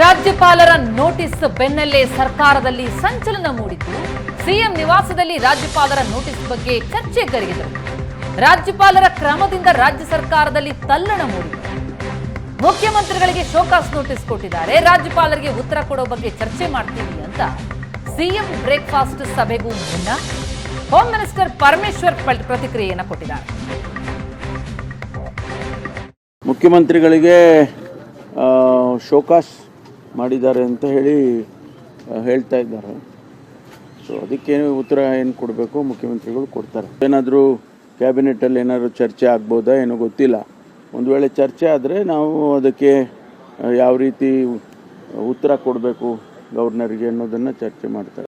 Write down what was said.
ರಾಜ್ಯಪಾಲರ ನೋಟಿಸ್ ಬೆನ್ನಲ್ಲೇ ಸರ್ಕಾರದಲ್ಲಿ ಸಂಚಲನ ಮೂಡಿದ್ದು ಸಿಎಂ ನಿವಾಸದಲ್ಲಿ ರಾಜ್ಯಪಾಲರ ನೋಟಿಸ್ ಬಗ್ಗೆ ಚರ್ಚೆ ಗರಿಗೆದರು. ರಾಜ್ಯಪಾಲರ ಕ್ರಮದಿಂದ ರಾಜ್ಯ ಸರ್ಕಾರದಲ್ಲಿ ತಲ್ಲಣ ಮೂಡಿತು. ಮುಖ್ಯಮಂತ್ರಿಗಳಿಗೆ ಶೋಕಾಸ್ ನೋಟಿಸ್ ಕೊಟ್ಟಿದ್ದಾರೆ. ರಾಜ್ಯಪಾಲರಿಗೆ ಉತ್ತರ ಕೊಡೋ ಬಗ್ಗೆ ಚರ್ಚೆ ಮಾಡ್ತೀವಿ ಅಂತ ಸಿಎಂ ಬ್ರೇಕ್ಫಾಸ್ಟ್ ಸಭೆಗೂ ಮುನ್ನ ಹೋಮ್ ಮಿನಿಸ್ಟರ್ ಪರಮೇಶ್ವರ್ ಪ್ರತಿಕ್ರಿಯೆಯನ್ನು ಕೊಟ್ಟಿದ್ದಾರೆ. ಮುಖ್ಯಮಂತ್ರಿಗಳಿಗೆ ಶೋಕಾಸ್ ಮಾಡಿದ್ದಾರೆ ಅಂತ ಹೇಳಿ ಹೇಳ್ತಾ ಇದ್ದಾರೆ. ಸೊ ಅದಕ್ಕೇನು ಉತ್ತರ ಏನು ಕೊಡಬೇಕು? ಮುಖ್ಯಮಂತ್ರಿಗಳು ಕೊಡ್ತಾರೆ. ಏನಾದರೂ ಕ್ಯಾಬಿನೆಟಲ್ಲಿ ಏನಾದರೂ ಚರ್ಚೆ ಆಗ್ಬೋದಾ ಏನೋ ಗೊತ್ತಿಲ್ಲ. ಒಂದು ವೇಳೆ ಚರ್ಚೆ ಆದರೆ ನಾವು ಅದಕ್ಕೆ ಯಾವ ರೀತಿ ಉತ್ತರ ಕೊಡಬೇಕು ಗವರ್ನರ್ಗೆ ಅನ್ನೋದನ್ನು ಚರ್ಚೆ ಮಾಡ್ತಾರೆ.